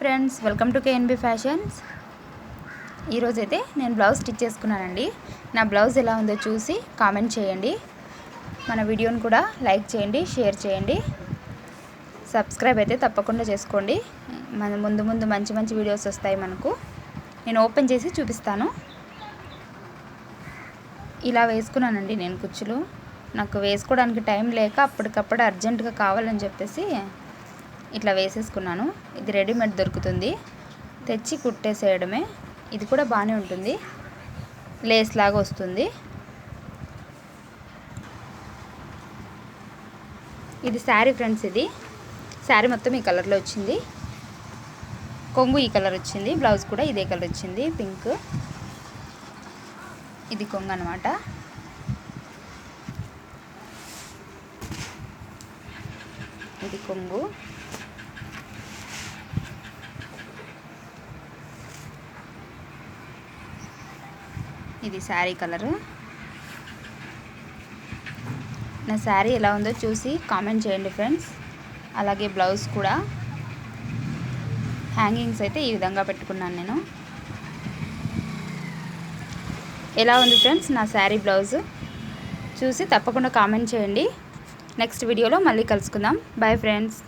Friends welcome to KNB Fashions. ఈరోజైతే నేను blouse stitch చేసుకున్నానండి. నా బ్లౌజ్ ఎలా ఉందో చూసి కామెంట్ చేయండి. మన వీడియోని కూడా లైక్ చేయండి షేర్ చేయండి. సబ్స్క్రైబ్ అయితే తప్పకుండా చేసుకోండి. మన ముందు ముందు మంచి మంచి వీడియోస్ వస్తాయి మనకు. నేను ఓపెన్ చేసి చూపిస్తాను. ఇలా వేసుకున్నానండి నేను కుచ్చులు. నాకు వేసుకోవడానికి టైం లేక అప్పటికప్పుడు అర్జెంటుగా కావాలని చెప్పేసి ఇట్లా వేసేసుకున్నాను. ఇది రెడీమేడ్ దొరుకుతుంది. తెచ్చి కుట్టేసేయడమే. ఇది కూడా బాగానే ఉంటుంది. లేస్ లాగా వస్తుంది. ఇది శారీ ఫ్రెండ్స్ ఇది. శారీ మొత్తం ఈ కలర్లో వచ్చింది. కొంగు ఈ కలర్ వచ్చింది. బ్లౌజ్ కూడా ఇదే కలర్ వచ్చింది. పింక్. ఇది కొంగు అనమాట ఇది కొంగు. ఇది శారీ కలరు. నా శారీ ఎలా ఉందో చూసి కామెంట్ చేయండి ఫ్రెండ్స్. అలాగే బ్లౌజ్ కూడా. హ్యాంగింగ్స్ అయితే ఈ విధంగా పెట్టుకున్నాను నేను. ఎలా ఉంది ఫ్రెండ్స్ నా శారీ బ్లౌజ్? చూసి తప్పకుండా కామెంట్ చేయండి. నెక్స్ట్ వీడియోలో మళ్ళీ కలుసుకుందాం. Bye friends